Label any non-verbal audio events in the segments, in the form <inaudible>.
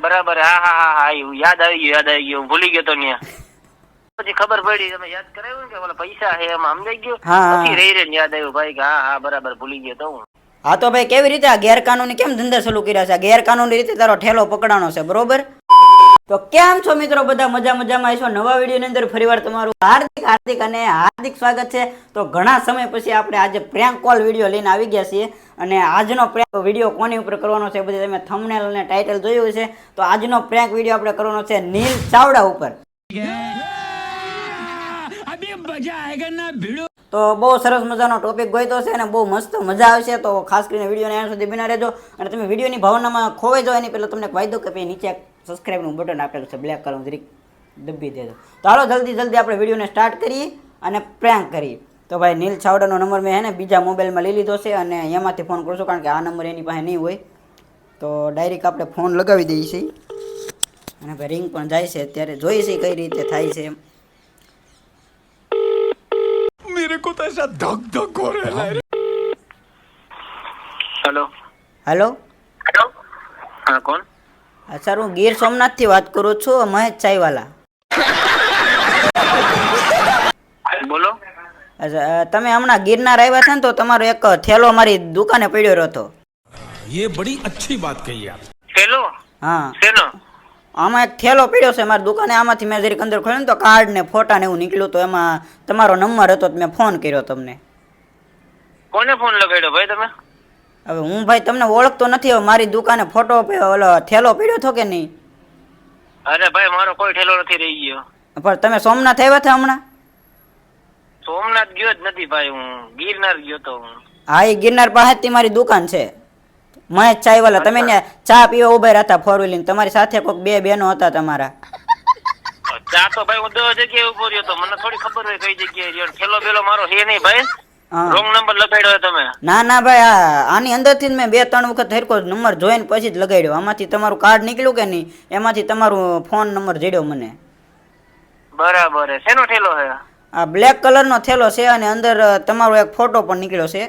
બરાબર. હા હા હા હા એવું યાદ આવી ગયું યાદ આવી ગયું. ભૂલી ગયો તો ન્યા. પછી ખબર પડી તમે યાદ કરાવ્યું કે ઓલા પૈસા હે એમાં સમજાઈ ગયું. પછી રહી રહી યાદ આવ્યું ભાઈ કે હા હા બરાબર ભૂલી ગયો તો હું. હા તો ભાઈ કેવી રીતે આ ગેરકાનૂની કેમ ધંધા ચાલુ કર્યા છે? ગેરકાનૂની રીતે તારો ઠેલો પકડાનો છે બરોબર? તો કેમ છો મિત્રો? બધા મજા મજામાં આવીશો નવા વિડીયોની અંદર ફરીવાર તમારું હાર્દિક હાર્દિક અને હાર્દિક સ્વાગત છે. તો ઘણા સમય પછી આપણે આજે પ્રેન્ક કોલ વીડિયો લઈને આવી ગયા છીએ. અને આજનો પ્રેન્ક વીડિયો કોની ઉપર કરવાનો છે બધી તમે થંબનેલ અને ટાઇટલ જોયું છે તો આજનો પ્રેન્ક વીડિયો આપણે કરવાનો છે નીલ ચાવડા ઉપર. તો બહુ સરસ મજાનો ટોપિક ગોઈતો છે અને બહુ મસ્ત મજા આવશે. તો ખાસ કરીને વિડીયોને એન્ડ સુધી બિના રહેજો. અને તમે વિડીયોની ભાવનામાં ખોવાઈ જાઓ એની પહેલાં તમને વાયદો કે ભાઈ નીચે સબસ્ક્રાઈબનું બટન આપેલું છે બ્લેક કલરનું જરીક દબી દેજો તો હાલો જલ્દી જલ્દી આપણે વિડીયોને સ્ટાર્ટ કરીએ અને પ્રેન્ક કરીએ તો ભાઈ નીલ છાવડાનો નંબર મેં હે ને બીજા મોબાઈલમાં લઈ લીધો છે અને એમાંથી ફોન કરશું કારણ કે આ નંબર એની પાસે નહીં હોય તો ડાયરેક્ટ આપણે ફોન લગાવી દઈએ છીએ અને ભાઈ રિંગ પણ જાય છે અત્યારે જોઈએ છે કઈ રીતે થાય છે એમ मेरे को तो ऐसा धक धक हो रहा है હેલો હાલો હા કોણ હા સર હું ગીર સોમનાથથી વાત કરું છું મહેશ ચાઈવાલા બોલો. તમે હમણાં ગીરના આવ્યા છે ને તો તમારો એક થેલો મારી દુકાને પડ્યો રહ્યો યે બડી અચ્છી વાત કહી આપ. થેલો? હા. થેલો આમાં એક થેલો પડ્યો છે મારી દુકાને આમાંથી મેં જરીક અંદર ખોલ્યું તો કાર્ડ ને ફોટા ને એવું નીકળ્યું તો એમાં તમારો નંબર હતો મેં ફોન કર્યો તમને. કોને ફોન લગાડ્યો ભાઈ તમે? હવે હું ભાઈ તમને ઓળખતો નથી હવે મારી દુકાને ફોટો ઓલો થેલો પડ્યો હતો કે નહીં? અરે ભાઈ મારો કોઈ ઠેલો નથી રહી ગયો. પણ તમે સોમનાથ આવ્યા હતા હમણાં? સોમનાથ ગયો જ નથી ભાઈ હું ગિરનાર ગયો તો હું. હા એ ગિરનાર પાસે મારી દુકાન છે. મહેશ ચાયવાલા તમે ચા પીવા ઊભા રહેતા ફોર વ્હીલિંગ તમારી સાથે કોઈક બે બહેનો હતા તમારા. ચા તો ભાઈ હું દસ જગ્યાએ ઊભો રહ્યો તો મને થોડી ખબર હોય કઈ જગ્યાએ રહ્યો. ઠેલો બેલો મારો છે નહીં ભાઈ? હા રોંગ નંબર લગાડ્યો તમે? ના ના ભાઈ આ આની અંદરથી જ મેં બે ત્રણ વખત હરકો નંબર જોઈને પછી જ લગાડ્યો. આમાંથી તમારું કાર્ડ નીકળ્યું કે નહીં? એમાંથી તમારું ફોન નંબર જડ્યો મને. બરાબર છે. શેનો થેલો છે? આ બ્લેક કલરનો થેલો છે અને અંદર તમારો એક ફોટો પણ નીકળ્યો છે.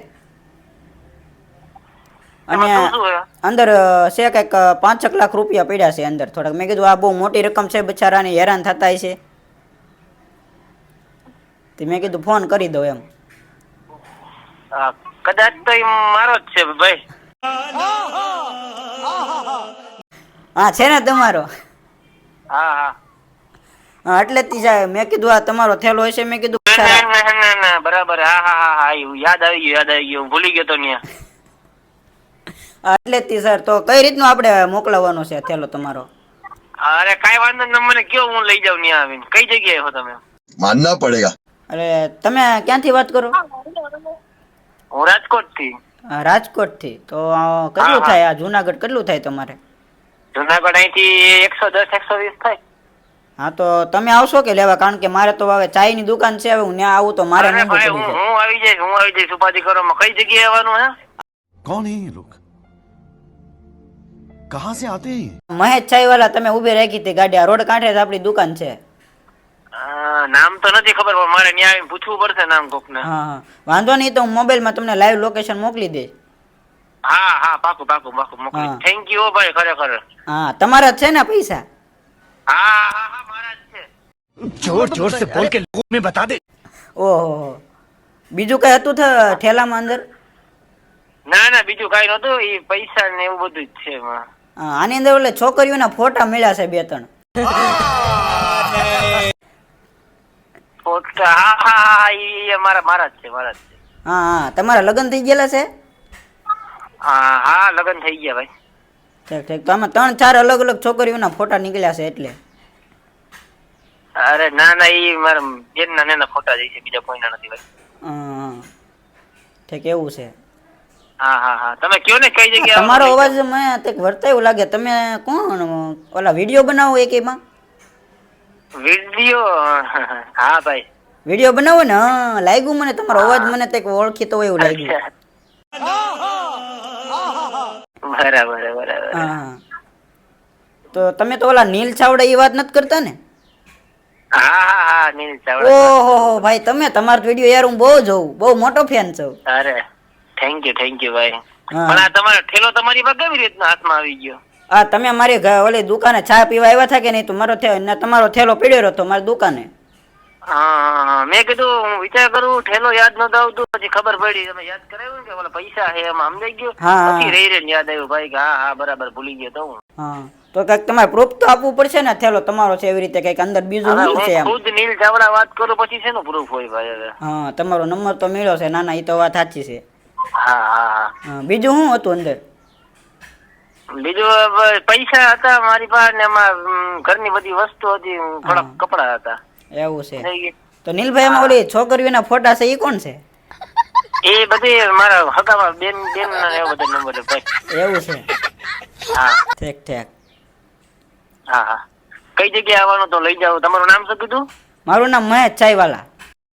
અને અંદર છે કંઈક પાંચ પાંચેક લાખ રૂપિયા પડ્યા છે અંદર થોડાક. મેં કીધું આ બહુ મોટી રકમ છે બચારાને હેરાન થતા છે. તે મેં કીધું ફોન કરી દઉં એમ. કદાચ તો એ મારો જ છે ભાઈ. હા છે ને તમારો? હા હા. એટલે જ મેં કીધું આ તમારો થેલો હશે મેં કીધું ના, ના, ના, બરાબર હા હા હા હા યાદ આવી ગયું યાદ આવી ગયું ભૂલી ગયો તો ન્યા. એટલે જ તી સર તો કઈ રીતનો આપણે મોકલાવવાનો છે થેલો તમારો? અરે કાઈ વાંધો નહીં મને કયો હું લઈ જાઉં ન્યા આવીને. કઈ જગ્યાએ હો તમે? માનના પડેગા. અરે તમે ક્યાંથી વાત કરો? રાજકોટથી રાજકોટથી તો કેટલું થાય આ જુનાગઢ? કેટલું થાય તમારે? જુનાગઢ અહીંથી એકસો દસ એકસો વીસ થાય. હા તો તમે આવશો કે લેવા? કારણ કે મારે તો હવે ચાયની દુકાન છે હવે હું ત્યાં આવું તો મારે હું આવી જઈશ હું આવી જઈશ. ઉપાધિ કરો કઈ જગ્યાએ આવવાનું હે? કોણ હે લોક? કહાં સે આતે મહેશ ચાય વાલા તમે ઊભી રાખી હતી ગાડી. આ રોડ કાંઠે જ આપણી દુકાન છે. નામ તો નથી ખબર પણ મારે ત્યાં આવીને પૂછવું પડશે નામ કોકને. હા હા. વાંધો નહીં તો હું મોબાઈલમાં તમને લાઈવ લોકેશન મોકલી દઈશ. હા હા પાકું પાકું પાકું મોકલી થેન્ક યુ ભાઈ ખરેખર. હા તમારા જ છે ને પૈસા? હા જોર જોર સે બોલ કે લોગો ને બતા દે. ઓહો બીજું કઈ હતું ઠેલામાં અંદર? ના ના બીજું કઈ નતું એ પૈસા ને એવું બધું જ છે આની અંદર એટલે છોકરીઓના ફોટા મળ્યા છે બે ત્રણ. <laughs> હા હા હા અમારા મારા જ છે મારા જ છે. હા હા તમારા લગ્ન થઈ ગયેલા છે? હા હા લગ્ન થઈ ગયા ભાઈ. ઠીક ઠીક. તો આમાં ત્રણ ચાર અલગ અલગ છોકરીઓના ફોટા નીકળ્યા છે એટલે? અરે ના ના ઈ મારા બેન ના નાના ફોટા જઈ છે બીજા કોઈના નથી ભાઈ. હા ઠીક એવું છે. હા હા હા. તમે કયો ને કઈ જગ્યાએ તમારો અવાજ મેં તે વર્તાયો લાગે. તમે કોણ? ઓલા વીડિયો બનાવો એક એમાં? વીડિયો? હા ભાઈ. વિડિયો બનાવો ને લાગ્યું મને તમારો અવાજ મને તે ઓળખીતો હોય એવું લાગ્યું. બરાબર બરાબર. હા. તો તમે તો ઓલા નીલ ચાવડા એ વાત નથી કરતા ને? ઓહો ભાઈ તમે તમારો વીડિયો યાર હું બહુ જોઉં બહુ મોટો ફેન છું. અરે થેન્ક યુ થેન્ક યુ ભાઈ. પણ આ તમારો ઠેલો તમારી પાસે કેવી રીતના હાથમાં આવી ગયો? આ તમે મારી ઓલી દુકાને ચા પીવા આવ્યા હતા કે નહીં? તો મારો તમારો થેલો પીડ્યો રહ્યો તો મારી દુકાને. મેં કીધું હું વિચાર કરું ઠેલો યાદ નતો આવતું પછી ખબર પડી તમે યાદ કરાવ્યું કે ઓલા પૈસા છે એમાં સમજાઈ ગયું. પછી રહી રહીને યાદ આવ્યું ભાઈ કે હા હા બરાબર ભૂલી ગયો તો હું. હા. તો કંઈક તમારે પ્રૂફ તો આપવું પડશે ને? થેલો તમારો છે એવી રીતે કંઈક અંદર બીજું શું છે એમ? ખુદ નીલ ચાવડા વાત કરું પછી શેનું પ્રૂફ હોય ભાઈ હા તમારો નંબર તો મળ્યો છે ના ના એ તો વાત સાચી છે. હા. હા, બીજું શું હતું અંદર? બીજું પૈસા હતા મારી પાસે એમાં ઘરની બધી વસ્તુ હતી થોડાક કપડા હતા. એવું છે. તો નીલભાઈ એમાં ઓલી છોકરીઓના ફોટા છે એ કોણ છે? એ બધી મારા હગામાં બેન બેન એવો બધો નંબર ભાઈ એવું છે. હા. ઠેક ઠેક. હા હા. કઈ જગ્યાએ આવવાનું તો લઈ જાવ તમારું નામ શું કીધું? મારું નામ મહેશ ચાઈવાલા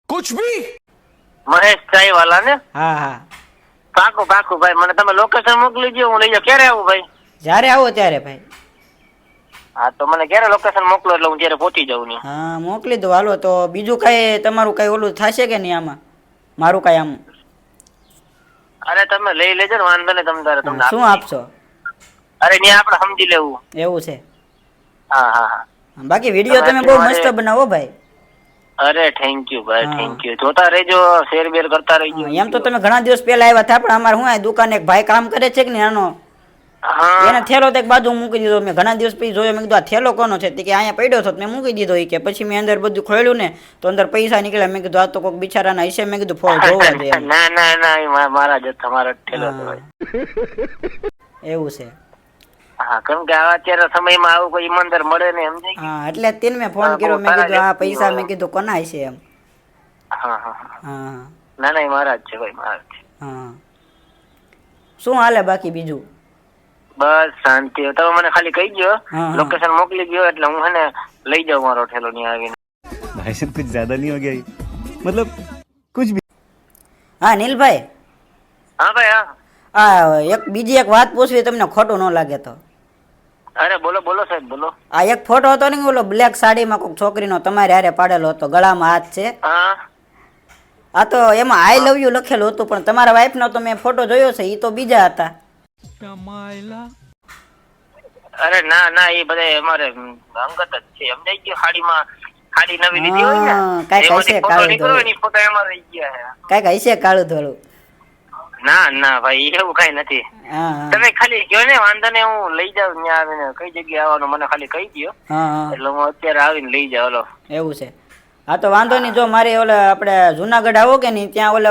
કુછ ભી મહેશ ચાઈવાલા ને? હા હા. પાકું પાકું ભાઈ મને તમે લોકેશન મોકલી દો હું લઈ જાઉં. ક્યારે આવું ભાઈ? જ્યારે આવો ત્યારે ભાઈ. હા તો મને ક્યારે લોકેશન મોકલો એટલે હું ત્યારે પહોંચી જાઉં ને હા મોકલી દો. હાલો તો બીજું કઈ તમારું કઈ ઓલું થશે કે નહીં આમાં? મારું કઈ આમ? અરે તમે લઈ લેજો ને વાંધો નહીં તમે તારે તમને શું આપશો? અરે ને આપણે સમજી લેવું. એવું છે? હા હા હા. બાકી વીડિયો તમે બહુ મસ્ત બનાવો ભાઈ. અરે થેન્ક યુ ભાઈ. થેન્ક યુ જોતા રહેજો શેર બેર કરતા રહેજો. એમ તો તમે ઘણા દિવસ પહેલા આવ્યા હતા પણ અમારે હું આ દુકાને એક ભાઈ કામ કરે છે કે ને આનો? એને થેલો તો બાજુ મૂકી દીધો. મેં ઘણા દિવસ પછી જોયો. મેં કીધું આ થેલો કોનો છે? તે કે અહીંયા પડ્યો હતો મેં મૂકી દીધો એ કે પછી મેં અંદર બધું ખોલ્યું ને તો અંદર પૈસા નીકળ્યા. મેં કીધું આ તો કોઈક બિચારાના હિસ્સે મેં કીધું ફોન જોવા <laughs> દે ના ના ના મારા જ તમારા. ભાઈ એવું છે. હા કેમ કે આવા અત્યારે સમયમાં આવું કોઈ ઈમાનદાર મળે ને સમજાય હા એટલે તેને મેં ફોન કર્યો. મેં કીધું આ પૈસા મેં કીધું કોના હશે એમ? હા હા હા. હા. ના ના મારા જ છે ભાઈ મારા જ છે. હા. શું હાલે બાકી બીજું? બસ શાંતિ. તમે મને ખાલી કહી ગયો લોકેશન મોકલી ગયો એટલે હું હે લઈ જાઉં મારો ઠેલો ની આવીને. ભાઈ સાહેબ કુછ જ્યાદા નહીં હો ગયા મતલબ કુછ ભી હા નીલભાઈ. હા ભાઈ હા. એક બીજી એક વાત પૂછવી તમને ખોટું ન લાગે તો. અરે બોલો બોલો સાહેબ બોલો. આ એક ફોટો હતો ને બોલો બ્લેક સાડીમાં કોઈક છોકરીનો તમારે હારે પાડેલો હતો ગળામાં હાથ છે. હા. આ તો એમાં આઈ લવ યુ લખેલું હતું પણ તમારા વાઈફનો તો મેં ફોટો જોયો છે એ તો બીજા હતા. અરે ના ના એ બધા અમારે અંગત જ છે. સમજાઈ ગયું? હાડીમાં ખાડી નવી લીધી હોય ને કાંઈક એમાંથી કાળું ધોળું. ફોટો એમાં રહી ગયા છે. કાંઈક કાળું ધોળું? ના ના ભાઈ એવું કઈ નથી. તમે ખાલી કયો ને વાંધો ને હું લઈ જાઉં ત્યાં આવીને. કઈ જગ્યાએ આવવાનું મને ખાલી કહી દો એટલે હું અત્યારે આવીને લઈ જાઉં એવું છે. હા તો વાંધો નહીં. જો મારે ઓલે આપણે જુનાગઢ આવો કે નહીં ત્યાં ઓલે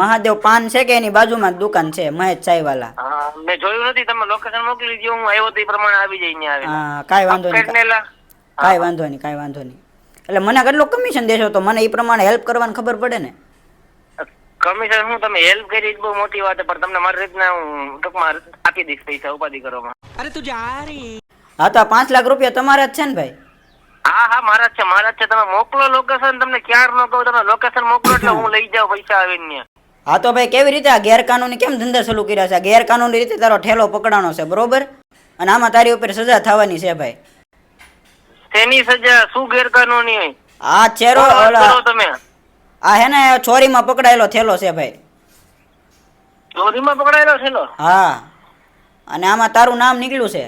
મહાદેવ પાન છે કે એની બાજુમાં જ દુકાન છે મહેશ ચાઈવાલા હા મેં જોયું નથી. તમે લોકેશન મોકલી દીધું હું આવ્યો તે પ્રમાણે આવી જઈ ત્યાં હા કાંઈ વાંધો નહીં. કાંઈ વાંધો નહીં કાંઈ વાંધો નહીં. એટલે મને કેટલું કમિશન દેશો? તો મને એ પ્રમાણે હેલ્પ કરવાની ખબર પડે ને. કમિશન હું તમે હેલ્પ કરી બહુ મોટી વાત છે, પણ તમને મારી રીતના હું ટૂંકમાં આપી દઈશ પૈસા ઉપાધિ કરવામાં. હા તો પાંચ લાખ રૂપિયા તમારા જ છે ને ભાઈ? હા હા મારા છે મારા છે. તમે મોકલો લોકેશન તમને ક્યાર નો કહું તમે લોકેશન મોકલો એટલે હું લઈ જાઉં પૈસા આવીને. હા તો ભાઈ કેવી રીતે આ ગેરકાનૂની કેમ ધંધા ચાલુ કર્યા છે? ગેરકાનૂની રીતે તારો ઠેલો પકડાનો છે બરોબર? અને આમાં તારી ઉપર સજા થવાની છે ભાઈ. તેની સજા? શું ગેરકાનૂની? હોય આ ચેરો તમે. આ હે ને ચોરીમાં પકડાયેલો થેલો છે ભાઈ. ચોરીમાં પકડાયેલો થેલો? હા. અને આમાં તારું નામ નીકળ્યું છે.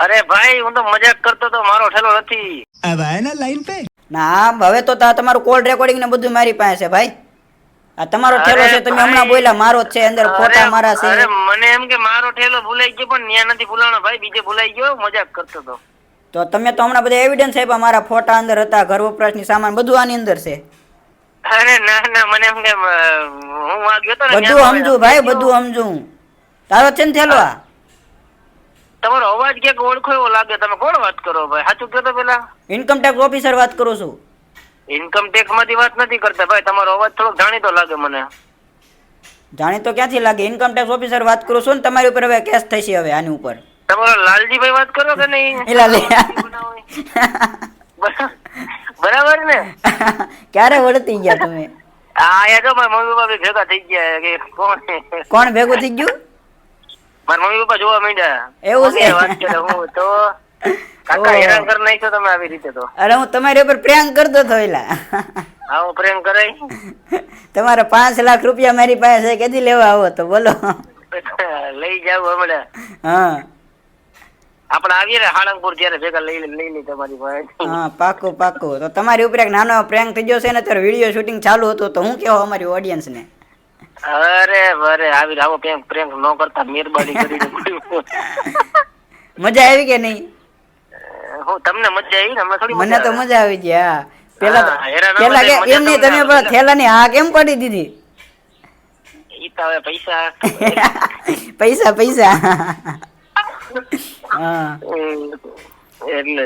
અરે ભાઈ હું તો મજાક કરતો તો મારો ઠેલો નથી. હવે એના લાઈન પે? ના હવે તો તમારું કોલ રેકોર્ડિંગ ને બધું મારી પાસે ભાઈ. આ તમારો ઠેલો છે તમે હમણાં બોલ્યા મારો છે અંદર ફોટા મારા છે. અરે મને એમ કે મારો ઠેલો ભૂલાઈ ગયો પણ ન્યા નથી ભૂલાણો ભાઈ બીજે ભૂલાઈ ગયો મજાક કરતો તો તો તમે તો હમણાં બધા એવિડન્સ આપ્યા મારા ફોટા અંદર હતા ઘર વપરાશની સામાન બધું આની અંદર છે. અરે ના ના મને એમ કે હું આ ગયો તો બધું સમજુ ભાઈ બધું સમજુ. તારો છે ને થેલો આ? તમારો અવાજ ક્યાંક ઓળખો એવો લાગે તમે કોણ વાત કરો ભાઈ? સાચું કહો તો પેલા? ઇન્કમ ટેક્સ ઓફિસર વાત કરું છું. ઇન્કમ ટેક્સમાંથી વાત નથી કરતા ભાઈ તમારો અવાજ થોડોક જાણીતો લાગે મને. જાણી તો ક્યાંથી લાગે? ઇન્કમ ટેક્સ ઓફિસર વાત કરું છું ને તમારી ઉપર હવે કેસ થશે હવે આની ઉપર. તમારો લાલજીભાઈ વાત કરો કે નહીં? બરાબર. ને? <laughs> ક્યારે વળતી ગયા તમે? આ યા જો મારા મમ્મી પપ્પા ભેગા થઈ ગયા કે કોણ? કોણ ભેગું થઈ ગયું? મારા મમ્મી પપ્પા જોવા માંડ્યા. એવું છે? વાત કરે હું તો કાકા. હેરાન કરી નાખ્યો તમે આવી રીતે તો. અરે હું તમારી ઉપર પ્રેમ કરતો હતો એલા. હા હું પ્રેમ કરાય તમારે પાંચ લાખ રૂપિયા મારી પાસે છે કેદી લેવા આવો તો બોલો. લઈ જાવ હમણાં. હા. આપણે આવીએ ને હાણંગપુર ત્યારે ભેગા લઈ લઈ લઈ તમારી પાસે. હા પાકું પાકું. તો તમારી ઉપર એક નાનો પ્રેન્ક થઈ ગયો છે ને અત્યારે વીડિયો શૂટિંગ ચાલુ હતું તો હું કેવો અમારી ઓડિયન્સ ને? અરે અરે આવી આવો પ્રેમ પ્રેમ ન કરતા મહેરબાની કરીને <laughs> મજા આવી કે નહીં? હું તમને મજા આવી ને થોડી મને તો મજા આવી ગઈ હા. પેલા પેલા કે એમ નહીં તમે પણ થેલાની હા કેમ પડી દીધી? ઈ તો હવે પૈસા <laughs> પૈસા પૈસા. <laughs> હા. એટલે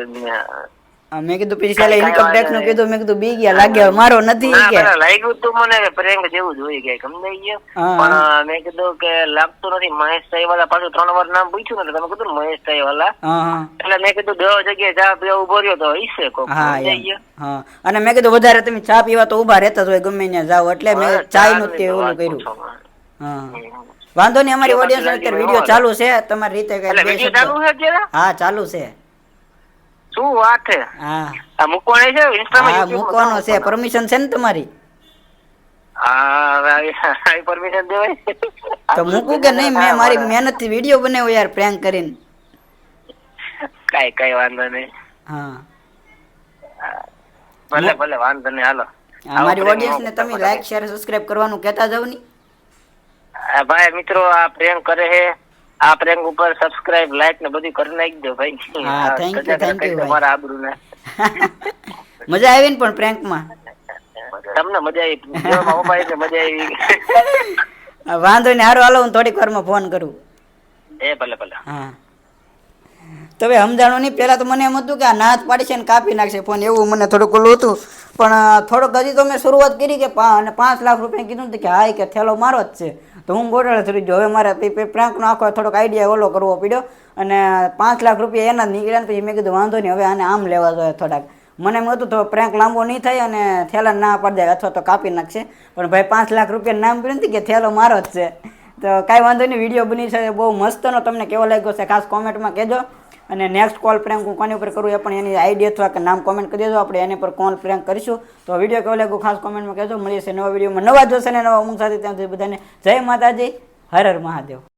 મેં કીધું પછી છેલ્લે ઇન્કમ ટેક્સનું કીધું મેં કીધું બી ગયા લાગ્યા મારો નથી કે લાગ્યું તું મને કે જેવું જોઈ કે સમજાઈ ગયું પણ મેં કીધું કે લાગતું નથી મહેશ સાઈ પાછું ત્રણ વાર નામ પૂછ્યું ને તમે કીધું મહેશ હા એટલે મેં કીધું દસ જગ્યાએ ચા પીવા ઊભો રહ્યો તો ઈસે કો હા. ગયું અને મેં કીધું વધારે તમે ચા પીવા તો ઊભા રહેતા હોય ગમે ત્યાં જાવ એટલે મેં ચા નું તે ઓલું કર્યું. હા. વાંધો નહીં અમારી ઓડિયન્સ અત્યારે વીડિયો ચાલુ છે તમારી રીતે કઈ હા ચાલુ છે. શું વાત છે? હા. આ મૂકવાની છે? ઇન્સ્ટામાં હા મૂકવાનો છે. પરમિશન છે ને તમારી? હા હવે આવી- આવી પરમિશન દેવાય. તો મૂકું કે નહીં? મેં મારી મહેનતથી વીડિયો બનાવ્યો યાર પ્રેન્ક કરીને. કઈ કઈ વાંધો નહીં. હા. ભલે ભલે વાંધો નહીં. હાલો. અમારી ઓડિયન્સ ને તમે લાઈક શેર સબસ્ક્રાઇબ કરવાનું કહેતા જાવની? આ ભાઈ મિત્રો આ પ્રેમ કરે છે. આ પ્રેંગ ઉપર સબસ્ક્રાઇબ લાઈક ને બધું કરી નાખજો ભાઈ. હા, થેન્ક યુ થેન્ક યુ તમારા આબરૂ આબરૂને. <laughs> મજા આવી ને પણ પ્રેન્કમાં? તમને મજા આવી? જેવામાં ઊભા એટલે મજા આવી. વાંધો ને હારું હાલો હું થોડીક વારમાં ફોન કરું. એ ભલે ભલે. હા. તો હવે સમજાણું નહીં પહેલાં તો મને એમ હતું કે આ નાથ પાડી છે ને કાપી નાખશે ફોન એવું મને થોડુંક ઓલું હતું. પણ થોડોક હજી તો મેં શરૂઆત કરી કે અને પાંચ લાખ રૂપિયા કીધું કે હા કે થેલો મારો જ છે. તો હું ગોટાળે થઈ ગયો. હવે મારે પ્રાંકનો આખો થોડોક આઈડિયા ઓલો કરવો પડ્યો અને પાંચ લાખ રૂપિયા એના જ નીકળ્યા પછી મેં કીધું, વાંધો નહીં, હવે આને આમ લેવા જોઈએ થોડાક. મને એમ હતું તો પ્રેન્ક લાંબો નહીં થાય અને થેલા ના પડી જાય અથવા તો કાપી નાખશે. પણ ભાઈ, પાંચ લાખ રૂપિયા નામ પડ્યું નથી કે થેલો મારો જ છે. તો કાંઈ વાંધો નહીં, વીડિયો બની છે બહુ મસ્તનો તમને કેવો લાગ્યો છે ખાસ કોમેન્ટમાં કહેજો. અને નેક્સ્ટ કોલ પ્રેન્ક હું કોની ઉપર કરું એ પણ એની આઈડી અથવા કે નામ કોમેન્ટ કરી દેજો. આપણે એની પર કોલ પ્રેન્ક કરીશું. તો વીડિયો કેવો લાગ્યો ખાસ કોમેન્ટમાં કહેજો. મળીએ છીએ નવા વિડીયોમાં નવા જોશે ને નવા ઊંઘ સાથે ત્યાં સુધી બધાને જય માતાજી. હર હર મહાદેવ.